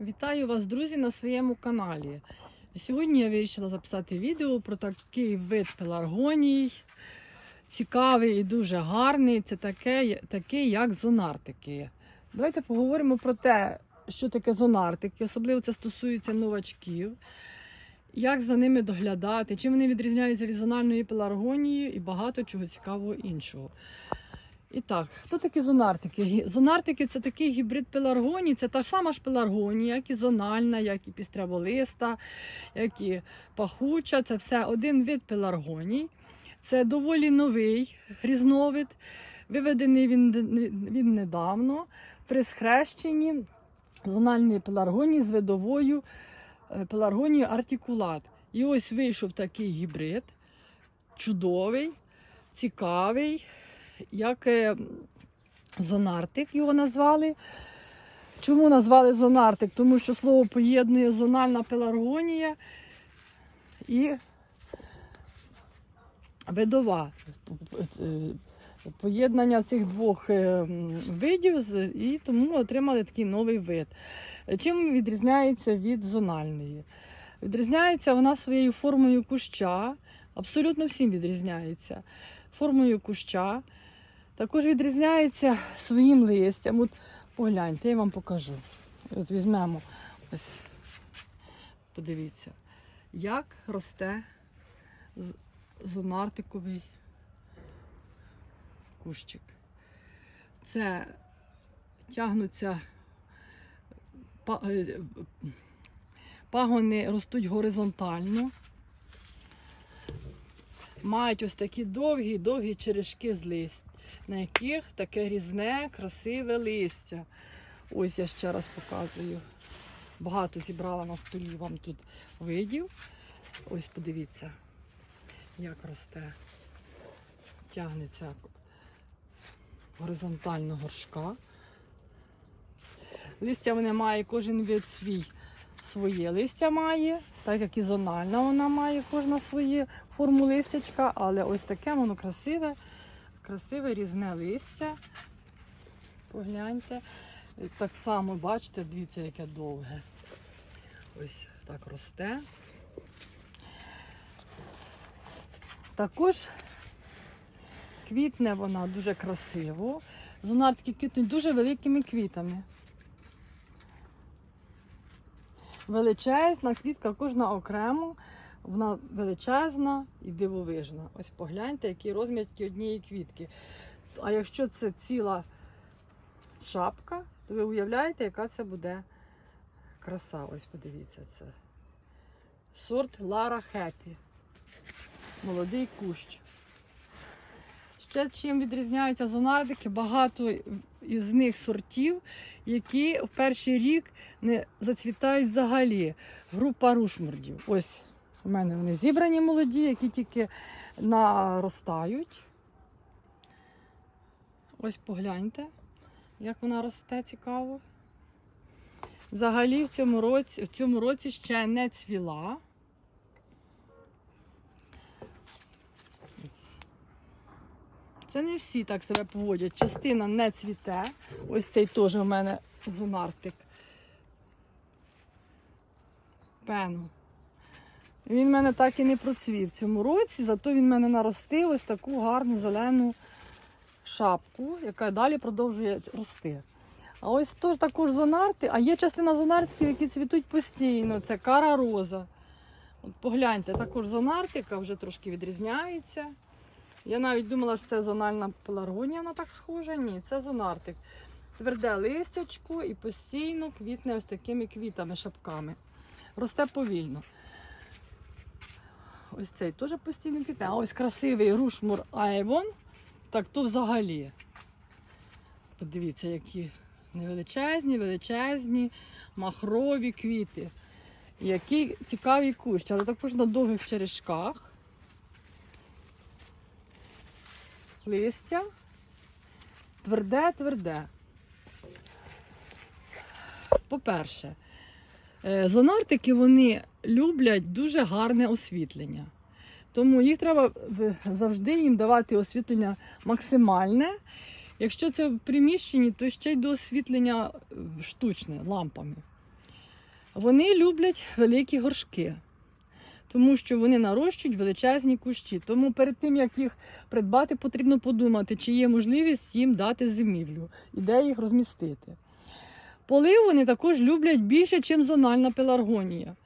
Вітаю вас, друзі, на своєму каналі. Сьогодні я вирішила записати відео про такий вид пеларгоній. Цікавий і дуже гарний. Це таке, такий, як зонартики. Давайте поговоримо про те, що таке зонартики. Особливо це стосується новачків. Як за ними доглядати, чим вони відрізняються від зональної пеларгонії і багато чого цікавого іншого. І так, хто такі зонартики? Зонартики це такий гібрид пеларгонії, це та ж сама ж пеларгонія, як і зональна, як і пістряволиста, як і пахуча. Це все один вид пеларгоній. Це доволі новий різновид. Виведений він, він недавно при схрещенні зональної пеларгонії з видовою е, пеларгонією артикулат. І ось вийшов такий гібрид, чудовий, цікавий як е, зонартик його назвали. Чому назвали зонартик? Тому що слово поєднує зональна пеларгонія і видова. Е, Поєднання цих двох е, видів і тому отримали такий новий вид. Чим відрізняється від зональної? Відрізняється вона своєю формою куща, абсолютно всім відрізняється. Формою куща, також відрізняється своїм листям. От погляньте, я вам покажу. От візьмемо ось, подивіться, як росте зонартиковий кущик. Це тягнуться е, пагони ростуть горизонтально. Мають ось такі довгі, довгі черешки з лист, на яких таке різне, красиве листя. Ось я ще раз показую. Багато зібрала на столі вам тут видів. Ось подивіться, як росте. Тягнеться горизонтально горшка. Листя вони має кожен вид свій. Своє листя має, так як і зональна вона має кожна своє форму листячка, але ось таке воно красиве, красиве різне листя. Погляньте. Так само, бачите, дивіться, яке довге. Ось так росте. Також квітне вона дуже красиво. Зонартики квітнуть дуже великими квітами. Величезна квітка, кожна окремо, вона величезна і дивовижна. Ось погляньте, який розмір тільки однієї квітки. А якщо це ціла шапка, то ви уявляєте, яка це буде краса. Ось подивіться це. Сорт Лара Хеппі. Молодий кущ. Ще чим відрізняються зонардики, багато із них сортів, які в перший рік не зацвітають взагалі. Група рушмурдів. Ось у мене вони зібрані молоді, які тільки наростають. Ось погляньте, як вона росте цікаво. Взагалі в цьому році, в цьому році ще не цвіла. Це не всі так себе поводять. Частина не цвіте. Ось цей теж у мене зонартик. Пену. Він в мене так і не процвів цьому році, зато він в мене наростив ось таку гарну зелену шапку, яка далі продовжує рости. А ось теж також зонарти, а є частина зонартиків, які цвітуть постійно. Це кара роза. От погляньте, також зонартика вже трошки відрізняється. Я навіть думала, що це зональна пеларгонія, вона так схожа. Ні, це зонартик. Тверде листячко і постійно квітне ось такими квітами, шапками. Росте повільно. Ось цей теж постійно квітне. А ось красивий рушмур Айвон. Так то взагалі. Подивіться, які невеличезні, величезні, махрові квіти. Який цікавий кущ, але також на довгих черешках. Листя. Тверде-тверде. По-перше, е, зонартики вони люблять дуже гарне освітлення. Тому їх треба завжди їм давати освітлення максимальне. Якщо це в приміщенні, то ще й до освітлення е, штучне лампами. Вони люблять великі горшки, тому що вони нарощують величезні кущі. Тому перед тим, як їх придбати, потрібно подумати, чи є можливість їм дати зимівлю і де їх розмістити. Полив вони також люблять більше, ніж зональна пеларгонія.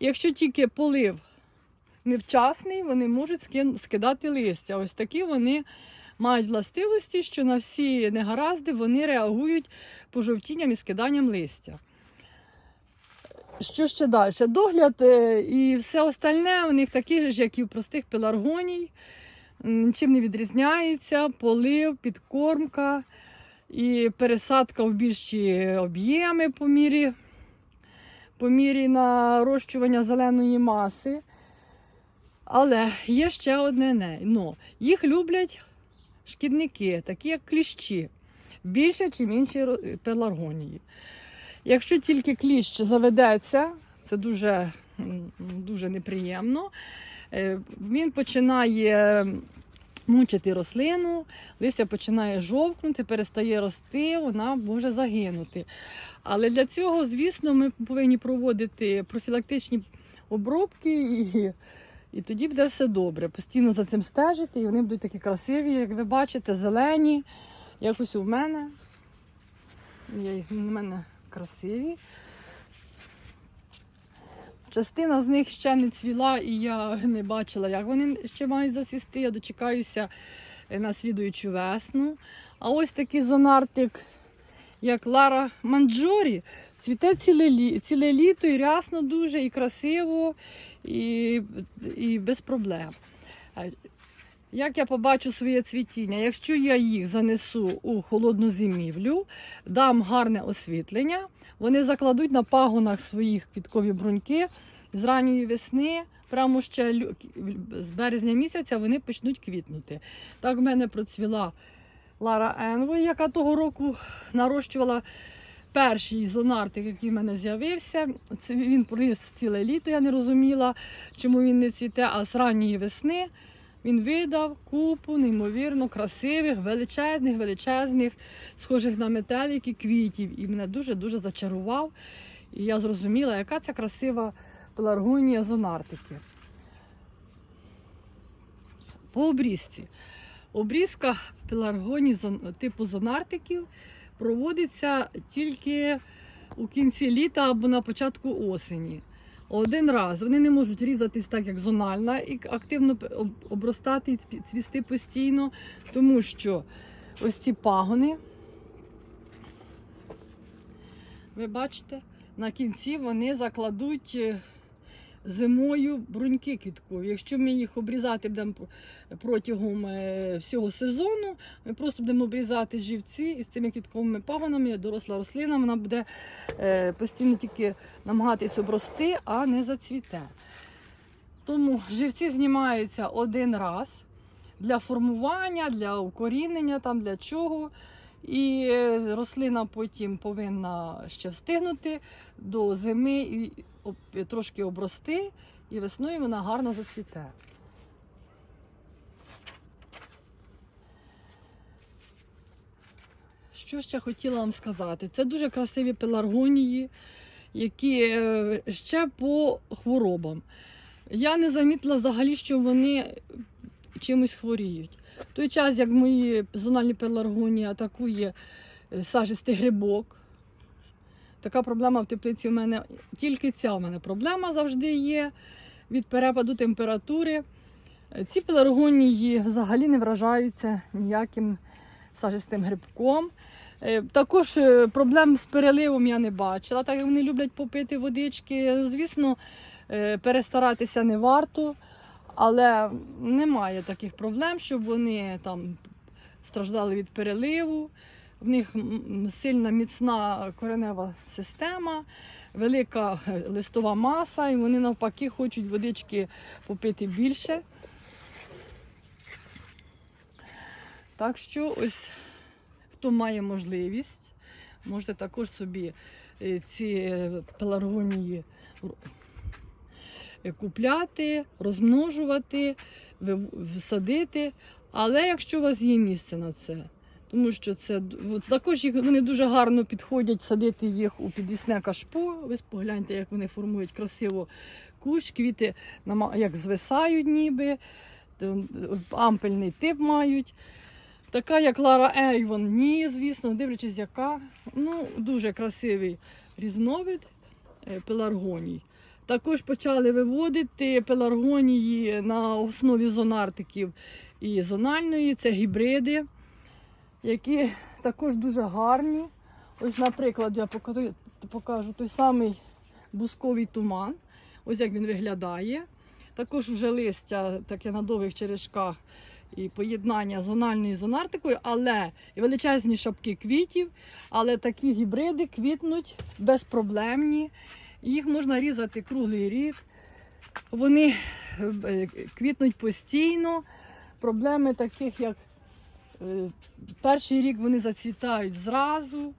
Якщо тільки полив невчасний, вони можуть скидати листя. Ось такі вони мають властивості, що на всі негаразди вони реагують пожовтінням і скиданням листя. Що ще далі? Догляд е, і все остальне у них такі ж, як і у простих пеларгоній. М, Нічим не відрізняється, полив, підкормка і пересадка в більші об'єми по мірі, по мірі нарощування зеленої маси. Але є ще одне не. Но їх люблять шкідники, такі як кліщі, більше, ніж інші пеларгонії. Якщо тільки кліщ заведеться, це дуже, дуже неприємно. е, Він починає мучити рослину, листя починає жовкнути, перестає рости, вона може загинути. Але для цього, звісно, ми повинні проводити профілактичні обробки, і, і тоді буде все добре. Постійно за цим стежити, і вони будуть такі красиві, як ви бачите, зелені. Якось у мене. У мене красиві. Частина з них ще не цвіла, і я не бачила, як вони ще мають засвісти. Я дочекаюся е, на слідуючу весну. А ось такий зонартик, як Лара Манджорі, цвіте ціле, ціле літо і рясно дуже, і красиво, і, і без проблем. Як я побачу своє цвітіння, якщо я їх занесу у холодну зимівлю, дам гарне освітлення, вони закладуть на пагонах своїх квіткові бруньки з ранньої весни, прямо ще з березня місяця вони почнуть квітнути. Так в мене процвіла Лара Енвой, яка того року нарощувала перший зонартик, який в мене з'явився. Він поріс ціле літо, я не розуміла, чому він не цвіте, а з ранньої весни. Він видав купу неймовірно красивих, величезних, величезних, схожих на метелики квітів. І мене дуже-дуже зачарував. І я зрозуміла, яка це красива пеларгонія зонартики. По обрізці. Обрізка пеларгоній зон- типу зонартиків проводиться тільки у кінці літа або на початку осені. Один раз. Вони не можуть різатись так, як зональна, і активно обростати і цвісти постійно, тому що ось ці пагони, ви бачите, на кінці вони закладуть е, зимою бруньки квіткові. Якщо ми їх обрізати будемо протягом е, всього сезону, ми просто будемо обрізати живці і з цими квітковими пагонами доросла рослина, вона буде е, постійно тільки намагатись обрости, а не зацвіте. Тому живці знімаються один раз для формування, для укорінення, там для чого. І рослина потім повинна ще встигнути до зими і трошки обрости, і весною вона гарно зацвіте. Що ще хотіла вам сказати? Це дуже красиві пеларгонії, які е, ще по хворобам. Я не замітила взагалі, що вони чимось хворіють. В той час, як мої зональні пеларгонії атакує е, сажистий грибок, така проблема в теплиці у мене тільки ця у мене проблема завжди є від перепаду температури. Е, Ці пеларгонії взагалі не вражаються ніяким сажистим грибком. Е, Також проблем з переливом я не бачила, так як вони люблять попити водички. Звісно, перестаратися не варто, але немає таких проблем, щоб вони там страждали від переливу. В них сильна міцна коренева система, велика е, листова маса, і вони навпаки хочуть водички попити більше. Так що ось хто має можливість, можете також собі е, ці е, пеларгонії купляти, розмножувати, садити. Але якщо у вас є місце на це, тому що це от, також їх вони дуже гарно підходять садити їх у підвісне кашпо. Ви погляньте, як вони формують красиво кущ, квіти як звисають ніби, ампельний тип мають. Така, як Лара Ейвон, ні, звісно, дивлячись, яка. Ну, дуже красивий різновид е, пеларгоній. Також почали виводити пеларгонії на основі зонартиків і зональної. Це гібриди, які також дуже гарні. Ось, наприклад, я покажу, той самий бусковий туман. Ось як він виглядає. Також уже листя таке на довгих черешках і поєднання зональною з зонартикою, але і величезні шапки квітів, але такі гібриди квітнуть безпроблемні. Їх можна різати круглий рік. Вони е, квітнуть постійно. Проблеми таких, як е, перший рік вони зацвітають зразу.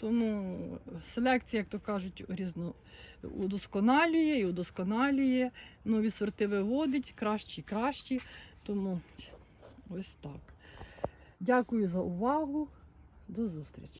Тому селекція, як то кажуть, різно удосконалює і удосконалює. Нові сорти виводить, кращі, і кращі. Тому ось так. Дякую за увагу. До зустрічі.